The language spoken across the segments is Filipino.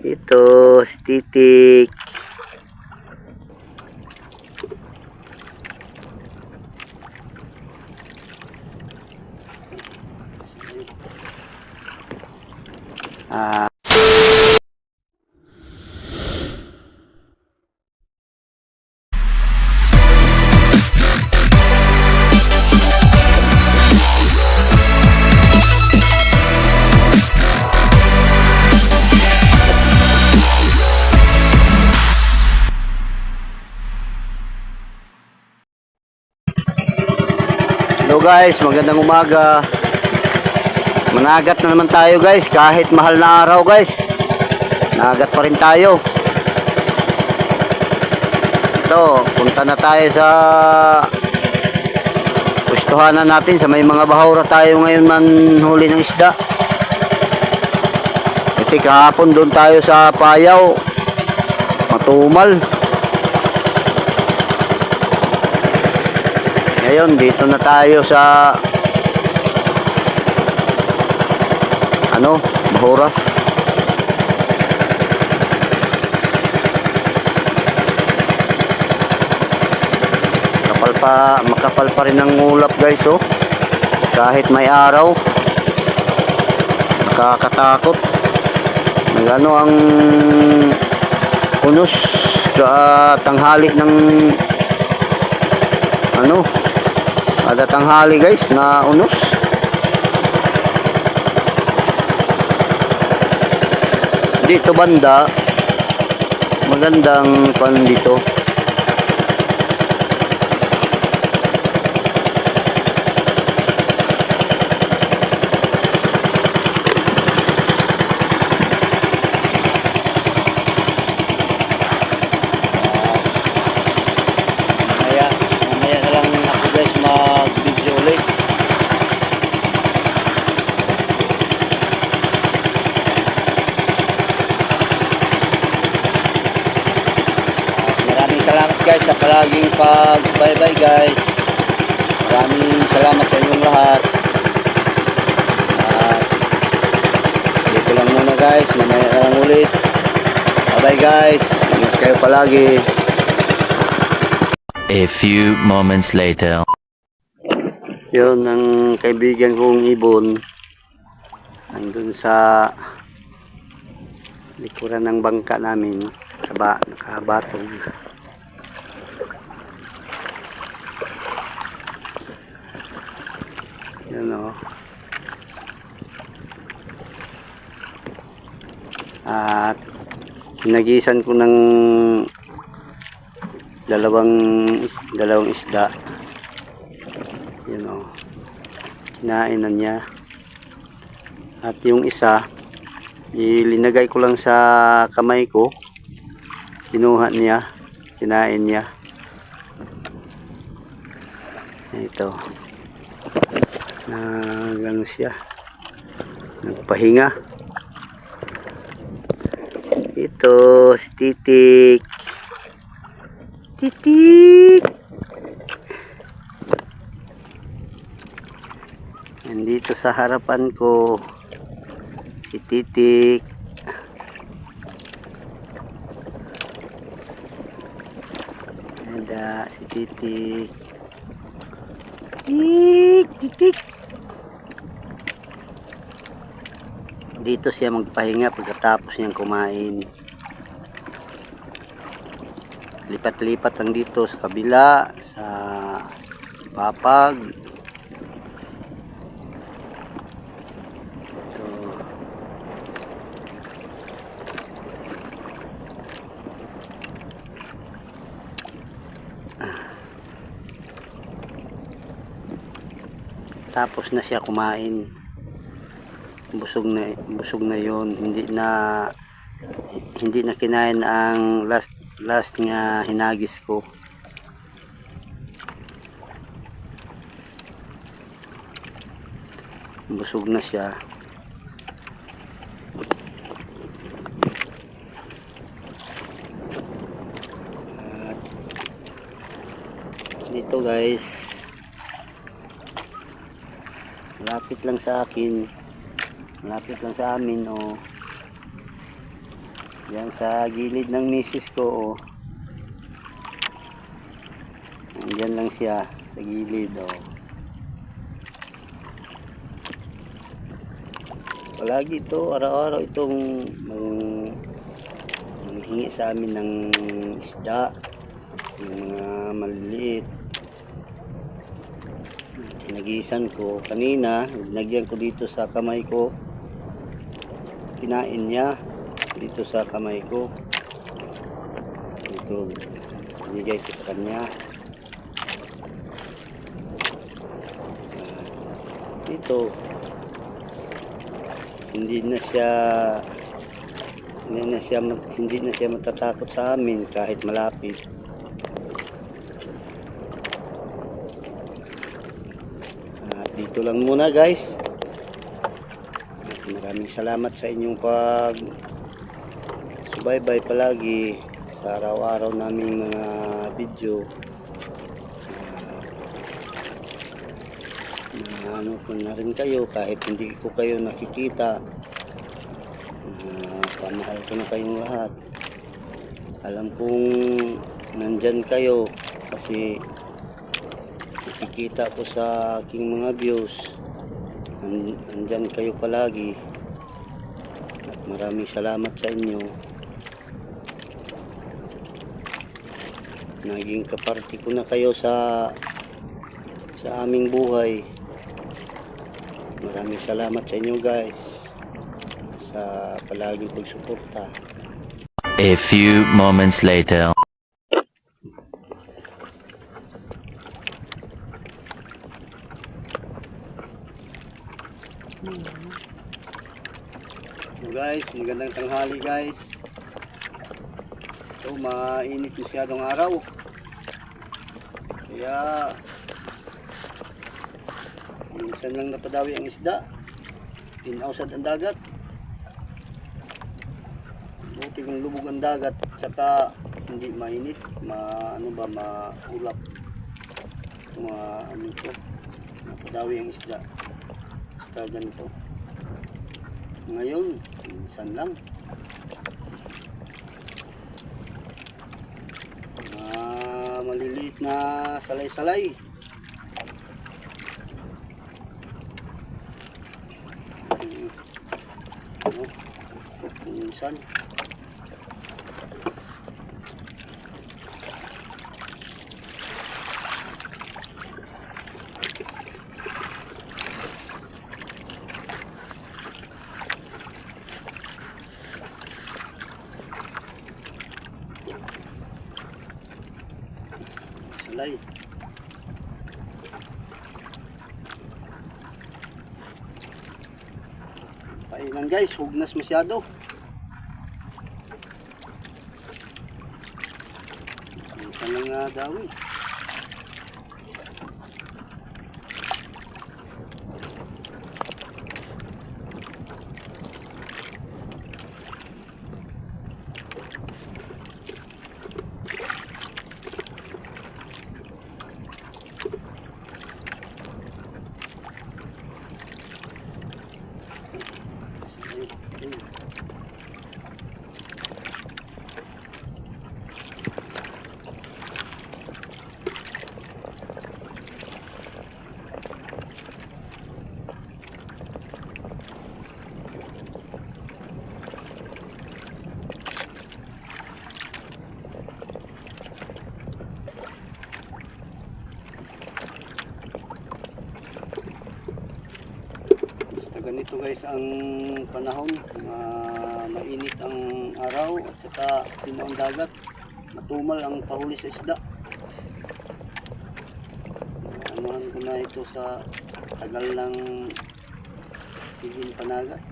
Ito, si Titik. Guys, magandang umaga. Managat na naman tayo guys, kahit mahal na araw guys. Nagat pa rin tayo. Ito, punta na tayo sa pustuhanan natin sa may mga bahura tayo ngayon man huli ng isda. Kasi kahapon doon tayo sa Payaw. Matumal. Ngayon, dito na tayo sa ano, Bahura. Kapal pa, makapal pa rin ang ulap guys oh. Kahit may araw. Nakakatakot. Nagano ang unos sa tanghali ng ano kada tanghali guys na unos. Dito banda magandang pan dito mamaya mamaya na lang ako guys mag video ulit Maraming salamat guys sa palaging pag bye bye guys. Maraming salamat sa inyong lahat. At dito lang muna guys. Mamaya na lang ulit. Bye bye guys. Ingat kayo palagi. A few moments later. Yun ang kaibigan kong ibon. Nandun sa likuran ng bangka namin. Sa ba, nakabatong. Yun o. At pinagisan ko ng dalawang dalawang isda. Yun o. Kinain na niya. At yung isa, ilinagay ko lang sa kamay ko. Kinuha niya. Kinain niya. Ito. Na gano siya. Nagpahinga. Ito, si Titik. Titik! Nandito sa harapan ko si Titik. Ada si Titik. Tik, titik. Dito siya magpahinga pagkatapos niyang kumain. Lipat-lipat lang dito sa kabila, sa papag. Ito. Tapos na siya kumain. Busog na busog na 'yon, hindi na hindi na kinain ang last last nga hinagis ko. Busog na siya. dito guys malapit lang sa akin malapit lang sa amin oh Yan sa gilid ng misis ko, oh. Andyan lang siya sa gilid, oh. Palagi ito, araw-araw itong mang, manghingi sa amin ng isda, yung mga maliliit. Pinagisan ko kanina, nagyan ko dito sa kamay ko. Kinain niya dito sa kamay ko. Ito, binigay ko sa kanya. Ah, Ito, hindi na siya hindi na siya hindi na siya matatakot sa amin kahit malapit. Ah, dito lang muna guys. Maraming salamat sa inyong pag subaybay palagi sa araw-araw naming mga video. Ah, ano ko na rin kayo kahit hindi ko kayo nakikita. Uh, pamahal ko na kayong lahat. Alam kong nandyan kayo kasi nakikita ko sa aking mga views. Nan- Nandyan kayo palagi. Maraming salamat sa inyo. Naging kaparti ko na kayo sa sa aming buhay. Maraming salamat sa inyo guys sa palaging pagsuporta. A few moments later. So guys, magandang tanghali guys. So mainit masyadong araw. Kaya minsan lang napadawi ang isda. Tinausad ang dagat. Buti kung lubog ang dagat, tsaka hindi mainit, ma ano ba, maulap. Mga ano to, napadawi ang isda. Basta ganito. Ngayon, minsan lang. Ah, maliliit na salay-salay. Mm, Ano? Minsan. Salay. Guys, hugnas masyado. Minsan lang nga daw eh. Ganito guys ang panahon, ma- mainit ang araw at saka ang dagat, matumal ang pahuli sa isda. Anuhan ko na ito sa tagal ng sigin panagat.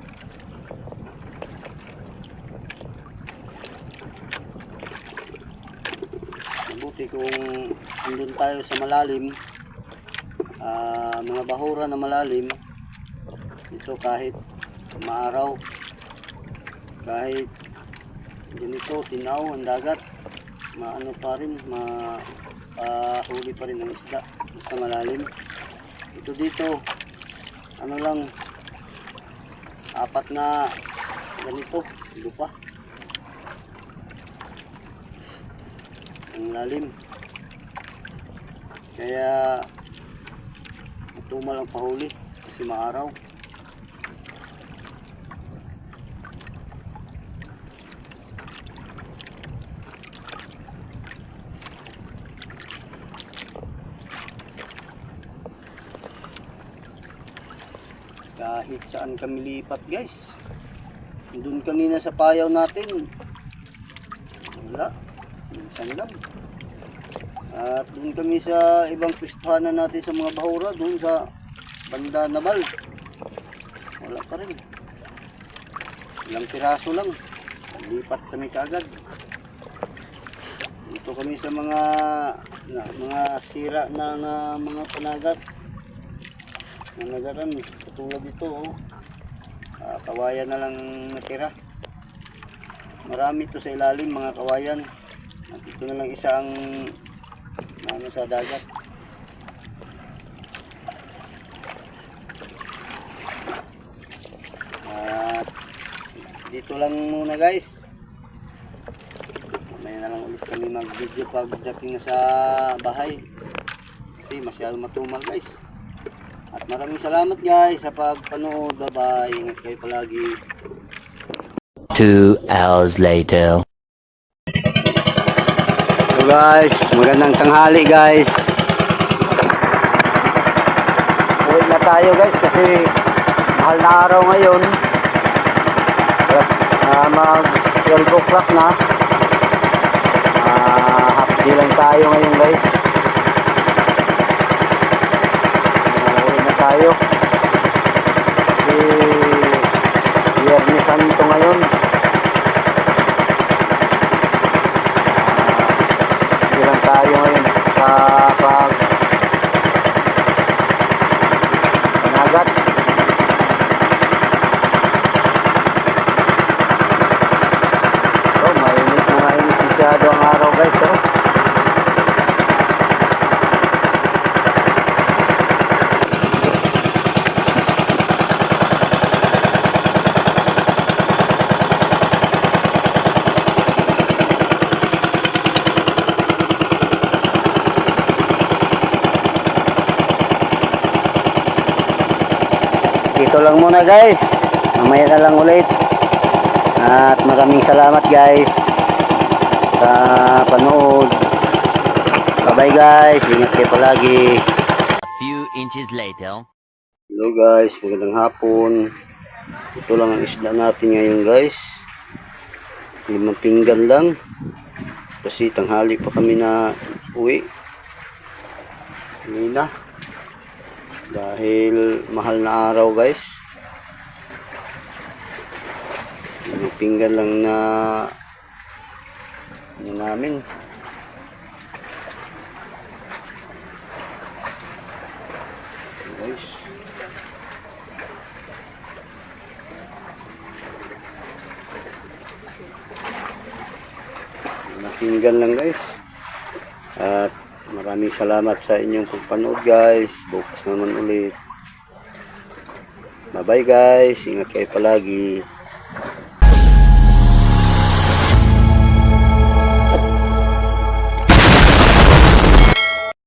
Mabuti kung andun tayo sa malalim, ah, mga bahura na malalim, ito kahit maaraw kahit ganito tinaw ang dagat maano pa rin ma pahuli pa rin ang isda basta malalim ito dito ano lang apat na ganito lupa ang lalim. Kaya matumal ang pahuli kasi maaraw. Kahit saan kami lipat guys. Doon kanina sa payaw natin. Wala. Minsan lang. At doon kami sa ibang pistuhanan natin sa mga bahura. Doon sa banda Nabal. Wala pa rin. Ilang piraso lang. Lipat kami kaagad. Dito kami sa mga na, mga sira na, na mga panagat. Nanagaran, katulad ito, oh. Ah, kawayan na lang natira. Marami to sa ilalim, mga kawayan. At ito na lang isa ang ano sa dagat. At dito lang muna guys. Mamaya na lang ulit kami mag-video pagdating na sa bahay. Kasi masyado matumal guys. At maraming salamat guys sa pagpanood. Bye-bye. Ingat kayo palagi. Two hours later. So guys, magandang tanghali guys. Uwi na tayo guys kasi mahal na araw ngayon. Plus, ah, mag 12 o'clock na. Ah, half day lang tayo ngayon guys. Ah, uwi na tayo. Kasi Biyernes Santo ngayon. Hindi lang tayo ngayon sa pag panagat. Oh, mainit na mainit masyado ang araw guys. Oh. Dito lang muna guys. Mamaya na lang ulit. At maraming salamat guys sa panood. Bye bye guys. Ingat kayo palagi. A few inches later. Hello guys, magandang hapon. Ito lang ang isda natin ngayon guys. Limang pinggan lang. Kasi tanghali pa kami na uwi. Kanina. Dahil mahal na araw guys. Pinggan lang na ano namin. Guys. Natinggan lang guys. Maraming salamat sa inyong pagpanood guys. Bukas naman ulit. Bye bye guys. Ingat kayo palagi.